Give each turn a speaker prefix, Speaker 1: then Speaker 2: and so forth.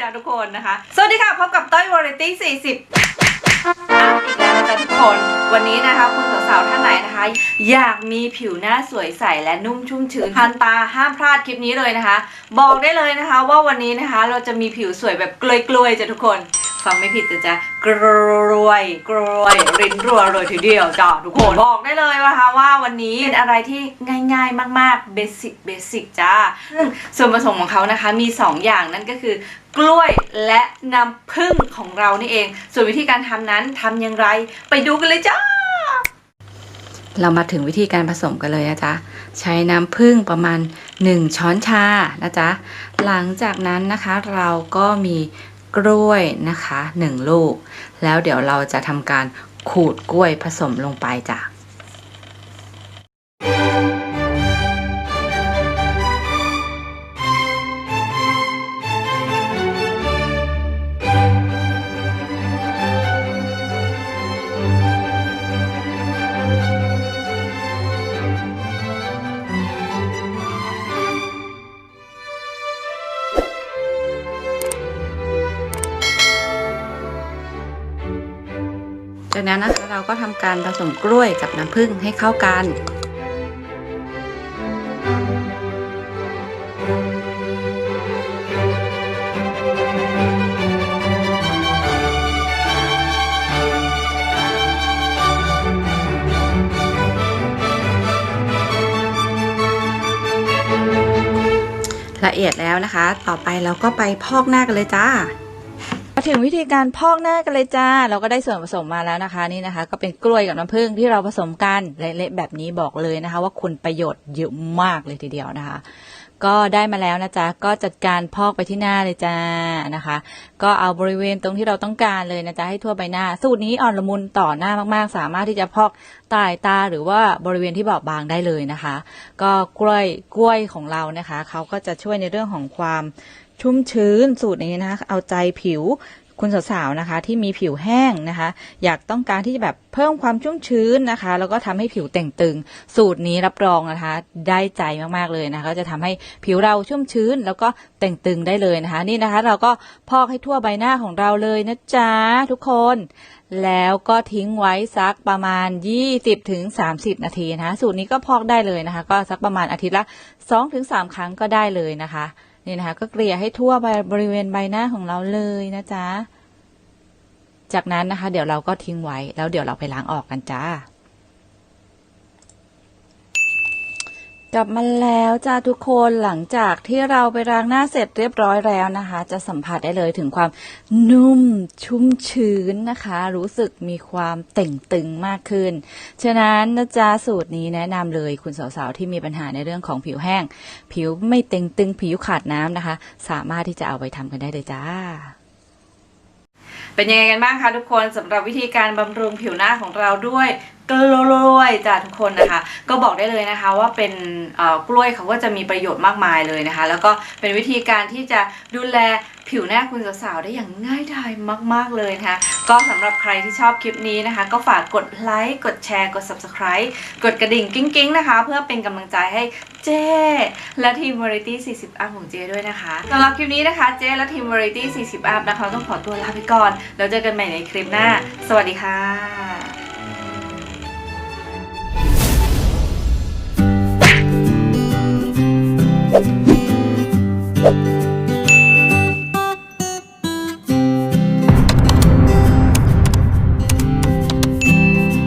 Speaker 1: จ้าทุกคนนะคะ สวัสดีค่ะ พบกับต้อยวาไรตี้40อีกแล้วนะจ้าทุกคน วันนี้นะคะ คุณสาวๆท่านไหนนะคะ อยากมีผิวหน้าสวยใสและนุ่มชุ่มชื้นทันตาห้ามพลาดคลิปนี้เลยนะคะ บอกได้เลยนะคะว่าวันนี้นะคะเราจะมีผิวสวยแบบกลวยๆจ้ะทุกคน ฟังไม่ผิดจ้ะจ๊ะกรวยกรวยรินรัวเลยทีเดียวจ้าทุกคนบอกได้เลยนะคะว่าวันนี้เป็นอะไรที่ง่ายๆมากๆเบสิกเบสิกจ้าส่วนผสมของเขานะคะมี 2 อย่างนั่นก็คือกล้วยและน้ำผึ้งของเรานี่เอง ส่วนวิธีการทำนั้นทำอย่างไร ไปดูกันเลยจ้าเรามาถึงวิธีการผสมกันเลยนะจ๊ะ ใช้น้ำผึ้งประมาณ 1 ช้อนชานะจ๊ะ หลังจากนั้นนะคะเราก็มี กล้วยนะคะ 1 ลูก แล้วเดี๋ยวเราจะทำการขูดกล้วยผสมลงไปจ้ะ จากนั้นนะคะเราก็ทำการผสมกล้วยกับน้ำผึ้งให้เข้ากันละเอียดแล้วนะคะ ต่อไปเราก็ไปพอกหน้ากันเลยจ้า มาถึงวิธีการพอกหน้ากันเลยจ้า เราก็ได้ส่วนผสมมาแล้วนะคะนี่นะคะ ก็เป็นกล้วยกับน้ำผึ้งที่เราผสมกันเละๆแบบนี้บอกเลยนะคะ ว่าคุณประโยชน์เยอะมากเลยทีเดียวนะคะ ก็ได้มาแล้วนะจ๊ะก็จัดการพอกไปที่หน้าเลยจ้านะคะ ก็เอาบริเวณตรงที่เราต้องการเลยนะจ๊ะให้ทั่วใบหน้า สูตรนี้อ่อนละมุนต่อหน้ามากๆ สามารถที่จะพอกใต้ตาหรือว่าบริเวณที่บอบบางได้เลยนะคะ ก็กล้วยกล้วยของเรานะคะเขาก็จะช่วยในเรื่องของความ ชุ่มชื้นสูตรนี้นะคะเอาใจผิวคุณสาวๆนะคะ ที่มีผิวแห้งนะคะ อยากต้องการที่จะแบบเพิ่มความชุ่มชื้นนะคะ แล้วก็ทำให้ผิวเต่งตึง สูตรนี้รับรองนะคะ ได้ใจมากๆเลยนะคะจะทำให้ผิวเราชุ่มชื้น แล้วก็เต่งตึงได้เลยนะคะ นี่นะคะ เราก็พอกให้ทั่วใบหน้าของเราเลยนะจ๊ะทุกคน แล้วก็ทิ้งไว้สักประมาณ 20ถึง30 นาทีนะคะ สูตรนี้ก็พอกได้เลยนะคะ ก็สักประมาณอาทิตย์ละ2ถึง3ครั้งก็ได้เลยนะคะ นี่นะคะก็เกลี่ยให้ทั่วบริเวณใบหน้าของเราเลยนะจ๊ะ จากนั้นนะคะ เดี๋ยวเราก็ทิ้งไว้แล้วเดี๋ยวเราไปล้างออกกันจ้า กลับมาแล้วจ้าทุกคนหลังจากที่เราไปล้างหน้าเสร็จเรียบร้อยแล้วนะคะ จะสัมผัสได้เลยถึงความนุ่มชุ่มชื้นนะคะ รู้สึกมีความเต่งตึงมากขึ้น ฉะนั้นนะจ๊ะสูตรนี้แนะนำเลยคุณสาวๆที่มีปัญหาในเรื่องของผิวแห้ง ผิวไม่เต่งตึงผิวขาดน้ำนะคะ สามารถที่จะเอาไปทำกันได้เลยจ้าเป็นยังไงกันบ้างคะทุกคนสำหรับวิธีการบำรุงผิวหน้าของเราด้วย กล้วยจ้ะทุกคนนะคะ ก็บอกได้เลยนะคะว่าเป็นกล้วยเขาก็จะมีประโยชน์มากมายเลยนะคะ แล้วก็เป็นวิธีการที่จะดูแลผิวหน้าคุณสาวๆได้อย่างง่ายดายมาก ๆเลยนะคะก็สำหรับใครที่ชอบคลิปนี้นะคะ ก็ฝากกดไลค์กดแชร์กด subscribe กดกระดิ่งกิ้งๆนะคะ เพื่อเป็นกำลังใจให้เจ้และทีม Variety 40 Up ของเจ้ด้วยนะคะสำหรับคลิปนี้นะคะเจ้และทีม Variety 40 Up นะคะต้องขอตัวลาไปก่อนแล้วเจอกันใหม่ในคลิปหน้า สวัสดีค่ะ